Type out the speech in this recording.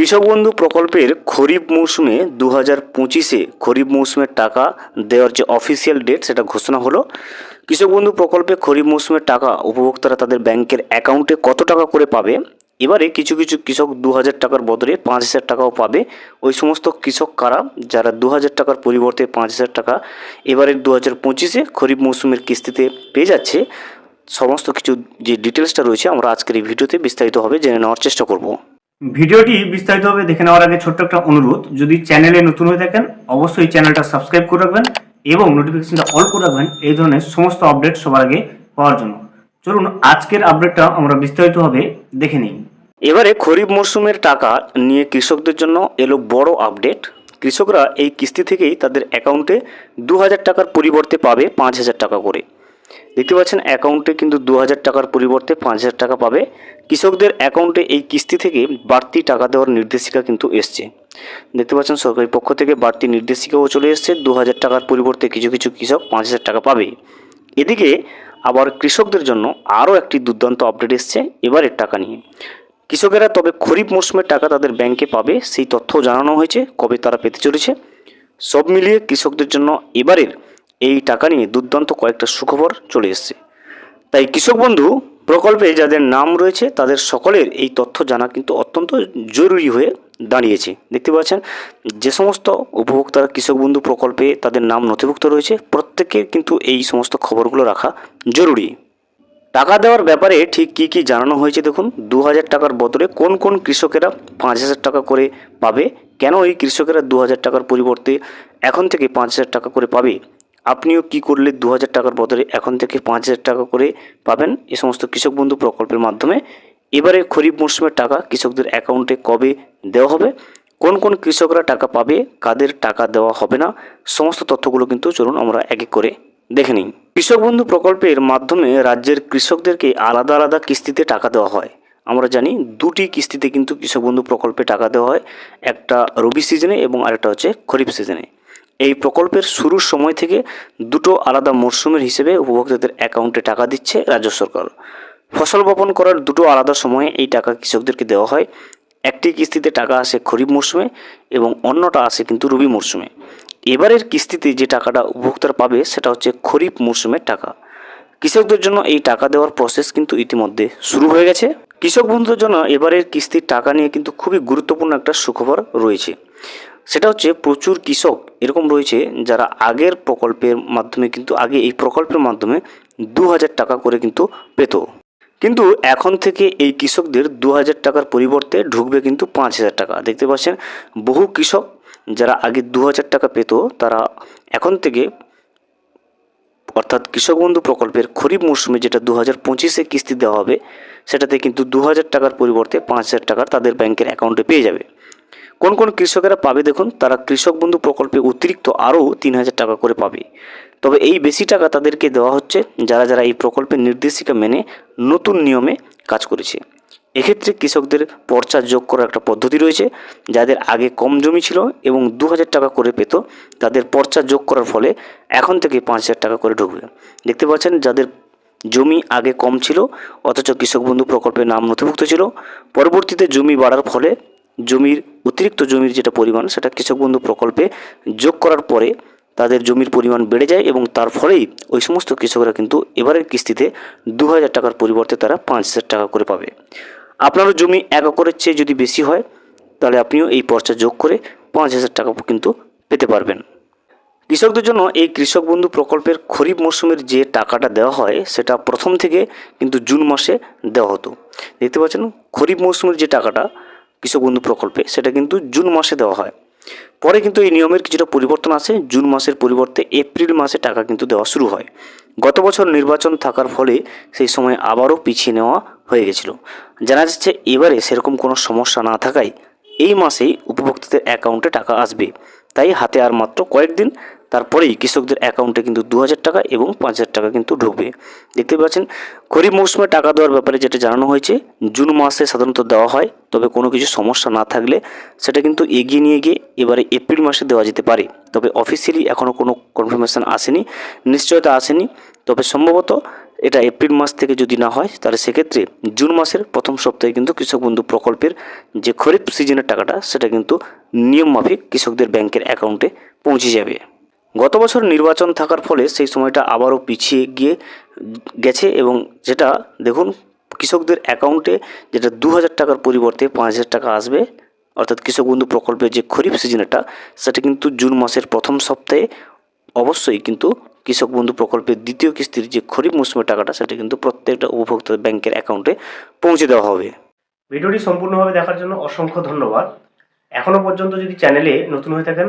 কৃষক বন্ধু প্রকল্পের খরিফ মৌসুমে দু হাজার পঁচিশে খরিফ মৌসুমের টাকা দেওয়ার যে অফিসিয়াল ডেট সেটা ঘোষণা হলো। কৃষক বন্ধু প্রকল্পে খরিফ মৌসুমের টাকা উপভোক্তারা তাদের ব্যাংকের অ্যাকাউন্টে কত টাকা করে পাবে? এবারে কিছু কিছু কৃষক দু হাজার টাকার বদলে পাঁচ হাজার টাকাও পাবে। ওই সমস্ত কৃষক কারা? যারা দু হাজার টাকার পরিবর্তে পাঁচ হাজার টাকা এবারে দু হাজার পঁচিশে খরিফ মৌসুমের কিস্তিতে পেয়ে যাচ্ছে, সমস্ত কিছু যে ডিটেলসটা রয়েছে আমরা আজকের এই ভিডিওতে বিস্তারিতভাবে জেনে নেওয়ার চেষ্টা করব। ভিডিওটি বিস্তারিতভাবে দেখে নেওয়ার আগে ছোট্ট একটা অনুরোধ, যদি চ্যানেলে নতুন হয়ে থাকেন, অবশ্যই চ্যানেলটা সাবস্ক্রাইব করে রাখবেন এবং নোটিফিকেশনটা অল করে রাখবেন, এই ধরনের সমস্ত আপডেট সবার আগে পাওয়ার জন্য। চলুন, আজকের আপডেটটা আমরা বিস্তারিতভাবে দেখে নিই। এবারে খরিফ মরশুমের টাকা নিয়ে কৃষকদের জন্য এলো বড় আপডেট কৃষকরা এই কিস্তি থেকেই তাদের অ্যাকাউন্টে দু হাজার টাকার পরিবর্তে পাবে পাঁচ হাজার টাকা করে। দেখতে পাচ্ছেন, অ্যাকাউন্টে কিন্তু দু হাজার টাকার পরিবর্তে পাঁচ হাজার টাকা পাবে। কৃষকদের অ্যাকাউন্টে এই কিস্তি থেকে বাড়তি টাকা দেওয়ার নির্দেশিকা কিন্তু এসছে। দেখতে পাচ্ছেন, সরকারি পক্ষ থেকে বাড়তি নির্দেশিকাও চলে এসছে। দু হাজার টাকার পরিবর্তে কিছু কিছু কৃষক পাঁচ হাজার টাকা পাবে। এদিকে আবার কৃষকদের জন্য আরও একটি দুর্দান্ত আপডেট এসছে, এবারের টাকা নিয়ে। কৃষকেরা তবে খরিফ মৌসুমের টাকা তাদের ব্যাংকে পাবে, সেই তথ্যও জানানো হয়েছে, কবে তারা পেতে চলেছে। সব মিলিয়ে কৃষকদের জন্য এবারের এই টাকা নিয়ে দুর্দান্ত কয়েকটা সুখবর চলে এসছে। তাই কৃষক বন্ধু, প্রকল্পে যাদের নাম রয়েছে, তাদের সকলের এই তথ্য জানা কিন্তু অত্যন্ত জরুরি হয়ে দাঁড়িয়েছে। দেখতে পাচ্ছেন, যে সমস্ত উপভোক্তারা কৃষক বন্ধু প্রকল্পে তাদের নাম নথিভুক্ত রয়েছে, প্রত্যেকের কিন্তু এই সমস্ত খবরগুলো রাখা জরুরি। টাকা দেওয়ার ব্যাপারে ঠিক কী কী জানানো হয়েছে দেখুন। দু হাজার টাকার বদলে কোন কোন কৃষকেরা পাঁচ হাজার টাকা করে পাবে? কেন এই কৃষকেরা দু হাজার টাকার পরিবর্তে এখন থেকে পাঁচ হাজার টাকা করে পাবে? আপনিও কি করলে দু হাজার টাকার বদলে এখন থেকে পাঁচ হাজার টাকা করে পাবেন? এ সমস্ত কৃষক বন্ধু প্রকল্পের মাধ্যমে। এবারে খরিফ মরশুমের টাকা কৃষকদের অ্যাকাউন্টে কবে দেওয়া হবে? কোন কোন কৃষকরা টাকা পাবে? কাদের টাকা দেওয়া হবে না? সমস্ত তথ্যগুলো কিন্তু চলুন আমরা এক এক করে দেখে নিই। কৃষক বন্ধু প্রকল্পের মাধ্যমে রাজ্যের কৃষকদেরকে আলাদা আলাদা কিস্তিতে টাকা দেওয়া হয়। আমরা জানি দুটি কিস্তিতে কিন্তু কৃষক বন্ধু প্রকল্পে টাকা দেওয়া হয়। একটা রবি সিজনে এবং আরেকটা হচ্ছে খরিফ সিজনে। এই প্রকল্পের শুরুর সময় থেকে দুটো আলাদা মরশুমের হিসেবে উপভোক্তাদের অ্যাকাউন্টে টাকা দিচ্ছে রাজ্য সরকার। ফসল বপন করার দুটো আলাদা সময়ে এই টাকা কৃষকদেরকে দেওয়া হয়। একটি কিস্তিতে টাকা আসে খরিফ মরশুমে এবং অন্যটা আসে কিন্তু রবি মরশুমে। এবারের কিস্তিতে যে টাকাটা উপভোক্তারা পাবে সেটা হচ্ছে খরিফ মরশুমের টাকা। কৃষকদের জন্য এই টাকা দেওয়ার প্রসেস কিন্তু ইতিমধ্যে শুরু হয়ে গেছে। কৃষক বন্ধুদের জন্য এবারের কিস্তির টাকা নিয়ে কিন্তু খুবই গুরুত্বপূর্ণ একটা সুখবর রয়েছে। সেটা হচ্ছে প্রচুর কৃষক এরকম রয়েছে যারা আগের প্রকল্পের মাধ্যমে কিন্তু আগে এই প্রকল্পের মাধ্যমে দু হাজার টাকা করে কিন্তু পেত। কিন্তু এখন থেকে এই কৃষকদের দু হাজার টাকার পরিবর্তে ঢুকবে কিন্তু পাঁচ হাজার টাকা। দেখতে পাচ্ছেন, বহু কৃষক যারা আগে দু হাজার টাকা পেত, তারা এখন থেকে অর্থাৎ কৃষক বন্ধু প্রকল্পের খরিফ মরশুমে যেটা দু হাজার পঁচিশে কিস্তি দেওয়া হবে, সেটাতে কিন্তু দু হাজার টাকার পরিবর্তে পাঁচ হাজার টাকার তাদের ব্যাংকের অ্যাকাউন্টে পেয়ে যাবে। কোন কোন কৃষকেরা পাবে দেখুন, তারা কৃষক বন্ধু প্রকল্পে অতিরিক্ত আরও তিন হাজার টাকা করে পাবে। তবে এই বেশি টাকা তাদেরকে দেওয়া হচ্ছে যারা যারা এই প্রকল্পের নির্দেশিকা মেনে নতুন নিয়মে কাজ করেছে। এক্ষেত্রে কৃষকদের পর্চা যোগ করার একটা পদ্ধতি রয়েছে, যাদের আগে কম জমি ছিল এবং দু হাজার টাকা করে পেত, তাদের পর্চা যোগ করার ফলে এখন থেকে পাঁচ হাজার টাকা করে ঢুকবে। দেখতে পাচ্ছেন, যাদের জমি আগে কম ছিল, অথচ কৃষক বন্ধু প্রকল্পে নাম নথিভুক্ত ছিল, পরবর্তীতে জমি বাড়ার ফলে জমির, অতিরিক্ত জমির যেটা পরিমাণ, সেটা কৃষক বন্ধু প্রকল্পে যোগ করার পরে তাদের জমির পরিমাণ বেড়ে যায় এবং তার ফলেই ওই সমস্ত কৃষকরা কিন্তু এবারের কিস্তিতে দু হাজার টাকার পরিবর্তে তারা পাঁচ হাজার টাকা করে পাবে। আপনারও জমি এক একরের চেয়ে যদি বেশি হয়, তাহলে আপনিও এই পর্চা যোগ করে পাঁচ হাজার টাকা কিন্তু পেতে পারবেন। কৃষকদের জন্য এই কৃষক বন্ধু প্রকল্পের খরিফ মরশুমের যে টাকাটা দেওয়া হয়, সেটা প্রথম থেকে কিন্তু জুন মাসে দেওয়া হতো। দেখতে পাচ্ছেন, খরিফ মরশুমের যে টাকাটা কৃষক বন্ধু প্রকল্পে, সেটা কিন্তু জুন মাসে দেওয়া হয়। পরে কিন্তু এই নিয়মের কিছুটা পরিবর্তন আসে। জুন মাসের পরিবর্তে এপ্রিল মাসে টাকা কিন্তু দেওয়া শুরু হয়। গত বছর নির্বাচন থাকার ফলে সেই সময় আবারও পিছিয়ে নেওয়া হয়ে গেছিল। জানা যাচ্ছে এবারে সেরকম কোনো সমস্যা না থাকায় এই মাসেই উপভোক্তাদের অ্যাকাউন্টে টাকা আসবে। তাই হাতে আর মাত্র কয়েকদিন তারপরেই কৃষকদের অ্যাকাউন্টে কিন্তু দু হাজার টাকা এবং পাঁচ হাজার টাকা কিন্তু ঢুকবে। দেখতে পাচ্ছেন, খরিফ মৌসুমে টাকা দেওয়ার ব্যাপারে যেটা জানানো হয়েছে, জুন মাসে সাধারণত দেওয়া হয়, তবে কোনো কিছু সমস্যা না থাকলে সেটা কিন্তু এগিয়ে নিয়ে গিয়ে এবারে এপ্রিল মাসে দেওয়া যেতে পারে। তবে অফিসিয়ালি এখনও কোনো কনফার্মেশন আসেনি, নিশ্চয়তা আসেনি, তবে সম্ভবত এটা এপ্রিল মাস থেকে যদি না হয়, তাহলে সেক্ষেত্রে জুন মাসের প্রথম সপ্তাহে কিন্তু কৃষক বন্ধু প্রকল্পের যে খরিফ সিজনের টাকাটা, সেটা কিন্তু নিয়ম মাফিক কৃষকদের ব্যাংকের অ্যাকাউন্টে পৌঁছে যাবে। গত বছর নির্বাচন থাকার ফলে সেই সময়টা আবারও পিছিয়ে গিয়ে গেছে এবং যেটা, দেখুন, কৃষকদের অ্যাকাউন্টে যেটা দু হাজার টাকার পরিবর্তে পাঁচ হাজার টাকা আসবে, অর্থাৎ কৃষক বন্ধু প্রকল্পের যে খরিফ সিজনেরটা সেটা কিন্তু জুন মাসের প্রথম সপ্তাহে অবশ্যই কিন্তু কৃষক বন্ধু প্রকল্পের দ্বিতীয় কিস্তির যে খরিফ মৌসুমের টাকাটা, সেটা কিন্তু প্রত্যেকটা উপভোক্তার ব্যাংকের অ্যাকাউন্টে পৌঁছে দেওয়া হবে। ভিডিওটি সম্পূর্ণভাবে দেখার জন্য অসংখ্য ধন্যবাদ। এখনও পর্যন্ত যদি চ্যানেলে নতুন হয়ে থাকেন